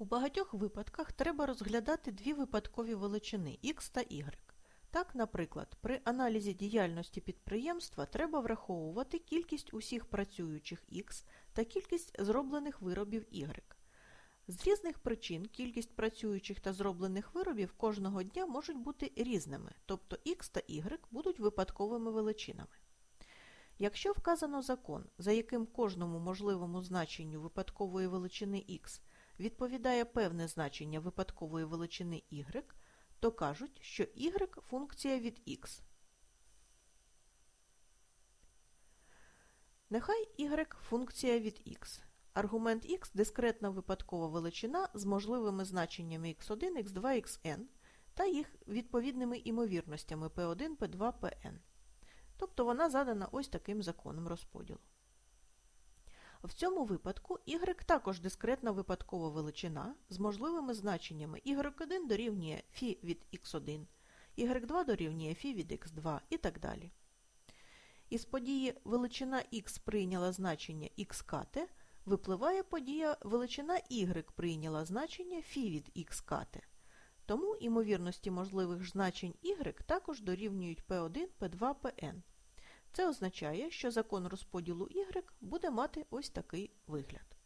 У багатьох випадках треба розглядати дві випадкові величини x та y. Так, наприклад, при аналізі діяльності підприємства треба враховувати кількість усіх працюючих x та кількість зроблених виробів y. З різних причин кількість працюючих та зроблених виробів кожного дня можуть бути різними, тобто x та y будуть випадковими величинами. Якщо вказано закон, за яким кожному можливому значенню випадкової величини x відповідає певне значення випадкової величини y, то кажуть, що y функція від x. Нехай y функція від x. Аргумент x – дискретна випадкова величина з можливими значеннями x1, x2, xn та їх відповідними імовірностями p1, p2, pn. Тобто вона задана ось таким законом розподілу. В цьому випадку y також дискретна випадкова величина з можливими значеннями y1 дорівнює φ від x1, y2 дорівнює φ від x2 і так далі. Із події величина x прийняла значення x кате, випливає подія величина y прийняла значення φ від x кате. Тому імовірності можливих значень y також дорівнюють p1, p2, pn. Це означає, що закон розподілу y буде мати ось такий вигляд.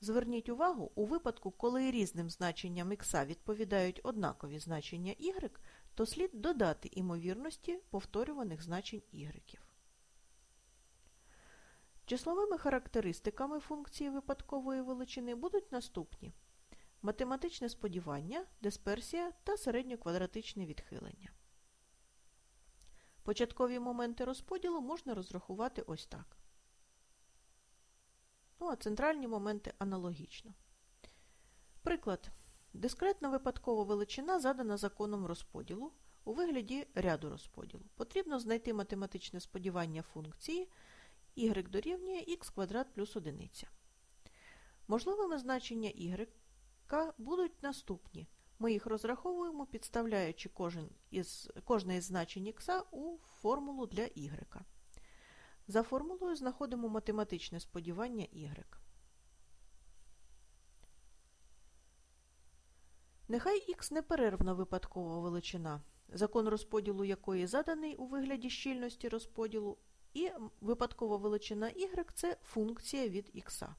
Зверніть увагу, у випадку, коли різним значенням x відповідають однакові значення y, то слід додати імовірності повторюваних значень y. Числовими характеристиками функції випадкової величини будуть наступні математичне сподівання, дисперсія та середньоквадратичне відхилення. Початкові моменти розподілу можна розрахувати ось так. Ну, а центральні моменти аналогічно. Приклад. Дискретна випадкова величина задана законом розподілу у вигляді ряду розподілу. Потрібно знайти математичне сподівання функції y дорівнює x квадрат плюс 1. Можливими значення y будуть наступні. Ми їх розраховуємо, підставляючи кожен із, кожне із значень х у формулу для y. За формулою знаходимо математичне сподівання y. Нехай х неперервна випадкова величина, закон розподілу якої заданий у вигляді щільності розподілу, і випадкова величина y – це функція від х.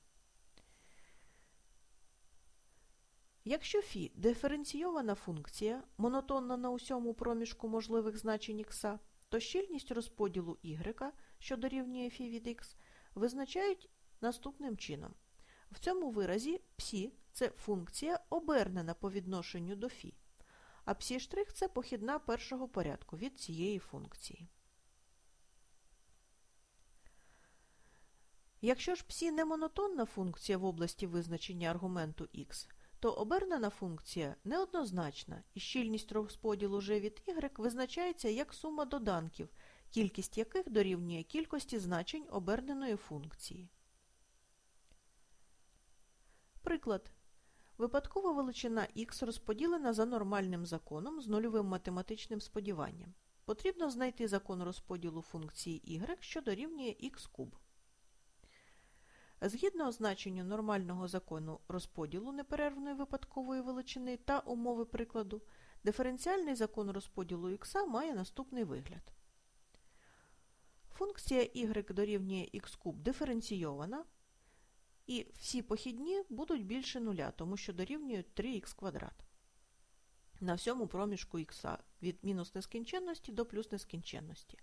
Якщо фі диференційована функція, монотонна на усьому проміжку можливих значень х, то щільність розподілу y, що дорівнює фі від х, визначають наступним чином. В цьому виразі псі це функція обернена по відношенню до фі, а псі це похідна першого порядку від цієї функції. Якщо ж псі не монотонна функція в області визначення аргументу х, то обернена функція неоднозначна, і щільність розподілу g від y визначається як сума доданків, кількість яких дорівнює кількості значень оберненої функції. Приклад. Випадкова величина х розподілена за нормальним законом з нульовим математичним сподіванням. Потрібно знайти закон розподілу функції y, що дорівнює х куб. Згідно означенню нормального закону розподілу неперервної випадкової величини та умови прикладу, диференціальний закон розподілу х має наступний вигляд. Функція y дорівнює х куб диференційована, і всі похідні будуть більше нуля, тому що дорівнюють 3х квадрат. На всьому проміжку х від мінус нескінченності до плюс нескінченності.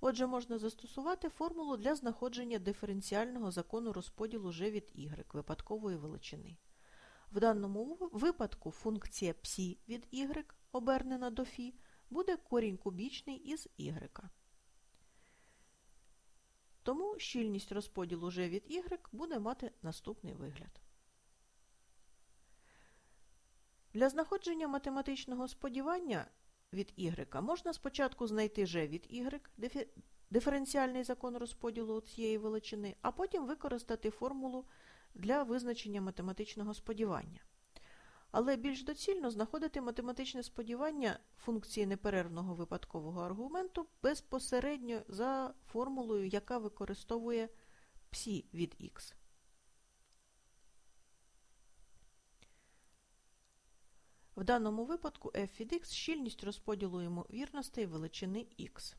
Отже, можна застосувати формулу для знаходження диференціального закону розподілу g від y випадкової величини. В даному випадку функція псі від y, обернена до φ, буде корінь кубічний із y. Тому щільність розподілу g від y буде мати наступний вигляд. Для знаходження математичного сподівання від y можна спочатку знайти g від y, диференціальний закон розподілу цієї величини, а потім використати формулу для визначення математичного сподівання. Але більш доцільно знаходити математичне сподівання функції неперервного випадкового аргументу безпосередньо за формулою, яка використовує псі від х. В даному випадку f від x – щільність розподілу ймовірностей величини x.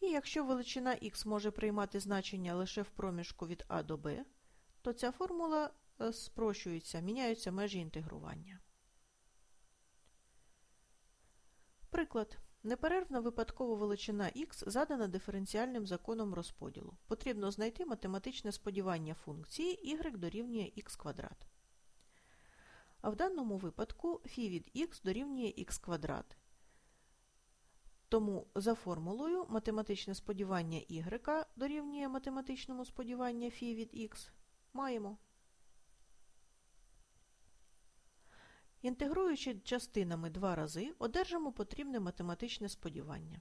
І якщо величина x може приймати значення лише в проміжку від a до b, то ця формула е, спрощується, міняються межі інтегрування. Приклад. Неперервна випадкова величина x задана диференціальним законом розподілу. Потрібно знайти математичне сподівання функції y дорівнює x квадрат. А в даному випадку φ від x дорівнює x квадрат. Тому за формулою математичне сподівання y дорівнює математичному сподівання φ від x маємо. Інтегруючи частинами два рази, одержимо потрібне математичне сподівання.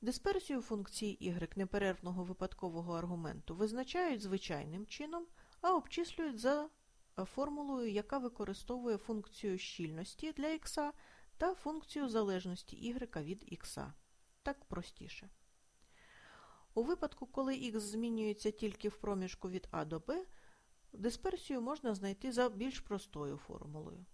Дисперсію функції y неперервного випадкового аргументу визначають звичайним чином, а обчислюють за формулою, яка використовує функцію щільності для x та функцію залежності y від x. Так простіше. У випадку, коли x змінюється тільки в проміжку від a до b, дисперсію можна знайти за більш простою формулою.